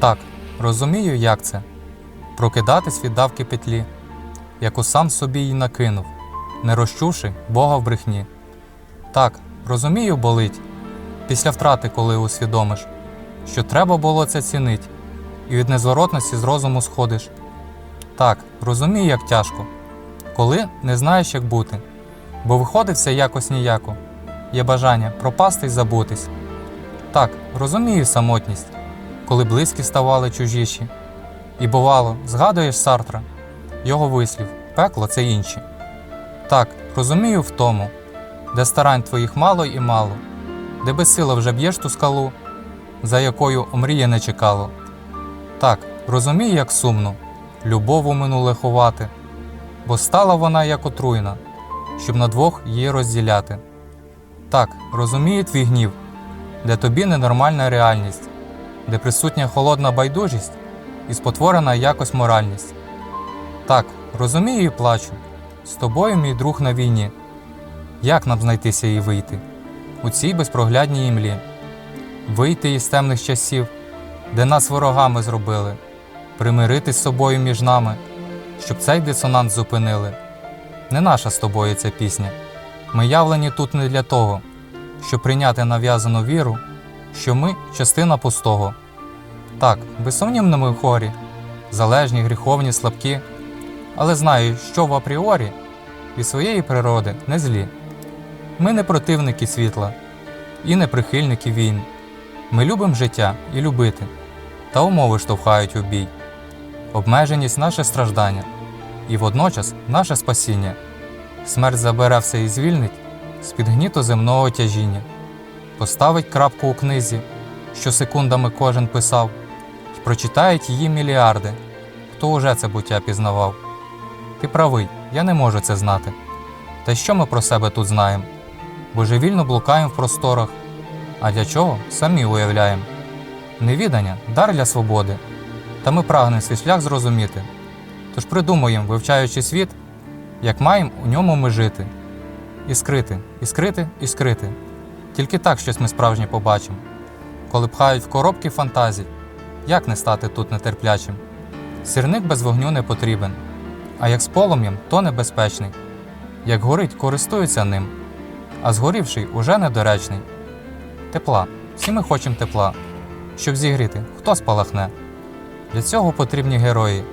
Так, розумію, як це прокидатись від давки петлі, яку сам собі й накинув, не розчувши Бога в брехні. Так, розумію, болить після втрати, коли усвідомиш, що треба було це цінить, і від незворотності з розуму сходиш. Так, розумію, як тяжко, коли не знаєш, як бути, бо виходить все якось ніяко, є бажання пропасти й забутись. Так, розумію самотність, коли близькі ставали чужіші. І бувало, згадуєш Сартра, його вислів, пекло це інші. Так, розумію в тому, де старань твоїх мало і мало, де безсило вже б'єш ту скалу, за якою омріє не чекало. Так, розумію, як сумно, любов у минуле ховати, бо стала вона як отруйна, щоб на двох її розділяти. Так, розумію твій гнів, де тобі ненормальна реальність, де присутня холодна байдужість і спотворена якось моральність. Так, розумію і плачу. З тобою, мій друг на війні. Як нам знайтися і вийти у цій безпроглядній імлі? Вийти із темних часів, де нас ворогами зробили, примирити з собою між нами, щоб цей дисонанс зупинили. Не наша з тобою ця пісня. Ми явлені тут не для того, щоб прийняти нав'язану віру, що ми частина пустого. Так, безсумнівно ми хорі, залежні, гріховні, слабкі, але знаю, що в апріорі від своєї природи не злі. Ми не противники світла і не прихильники війн. Ми любимо життя і любити, та умови штовхають у бій, обмеженість наше страждання і водночас наше спасіння. Смерть забере все і звільнить з-під гніту земного тяжіння, поставить крапку у книзі, що секундами кожен писав, і прочитають її мільярди, хто уже це буття пізнавав. Ти правий, я не можу це знати. Та що ми про себе тут знаємо? Божевільно блукаємо в просторах, а для чого самі уявляємо. Невідання дар для свободи, та ми прагнемо свій шлях зрозуміти. Тож придумуємо, вивчаючи світ, як маємо у ньому ми жити. І скрити, і скрити, і скрити. Тільки так щось ми справжнє побачимо. Коли пхають в коробки фантазій, як не стати тут нетерплячим? Сірник без вогню не потрібен, а як з полум'ям, то небезпечний. Як горить, користуються ним, а згорівший уже недоречний. Тепла, всі ми хочемо тепла, щоб зігріти, хто спалахне. Для цього потрібні герої,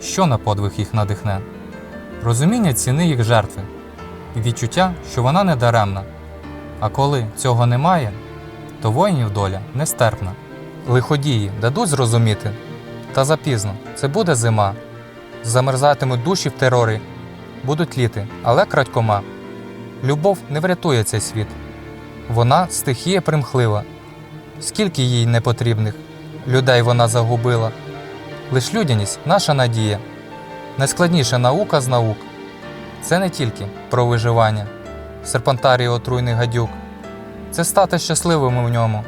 що на подвиг їх надихне, розуміння ціни їх жертви і відчуття, що вона не даремна. А коли цього немає, то воїнів доля нестерпна. Лиходії дадуть зрозуміти, та запізно це буде зима. Замерзатимуть душі в терорі, будуть літи, але крадькома. Любов не врятує цей світ. Вона стихія примхлива. Скільки їй непотрібних людей вона загубила. Лиш людяність наша надія. Найскладніша наука з наук. Це не тільки про виживання, серпантарії отруйний гадюк. Це стати щасливими в ньому,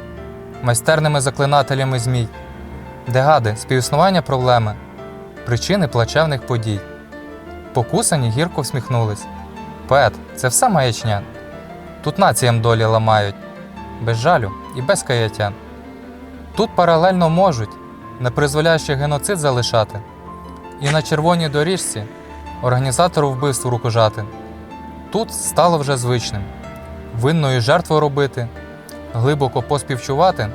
майстерними заклинателями змій, де гади співіснування проблеми, причини плачевних подій. Покусані гірко всміхнулись. Поет, це все маячня. Тут націям долі ламають, без жалю і без каяття. Тут паралельно можуть, не призволяючи геноцид залишати, і на червоній доріжці організатору вбивств рукожати. Тут стало вже звичним винною жертву робити, глибоко поспівчувати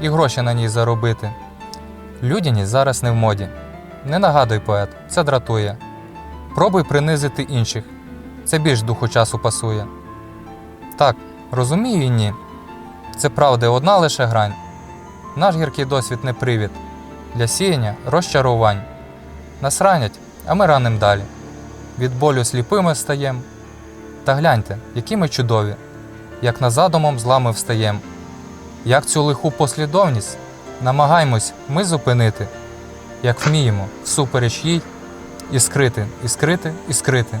і гроші на ній заробити. Людяність зараз не в моді. Не нагадуй поет, це дратує. Пробуй принизити інших, це більш духу часу пасує. Так, розумію і ні. Це правда одна лише грань. Наш гіркий досвід не привід для сіяння розчарувань. Нас ранять, а ми раним далі. Від болю сліпими стаєм. Та гляньте, які ми чудові, як на задумом зла ми встаєм. Як цю лиху послідовність намагаймось ми зупинити, як вміємо всупереч їй і скрити, і скрити, і скрити.